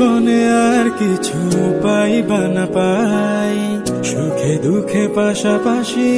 জীবনে আর কিছু পাই বা না পাই। সুখে দুঃখে পাশাপাশি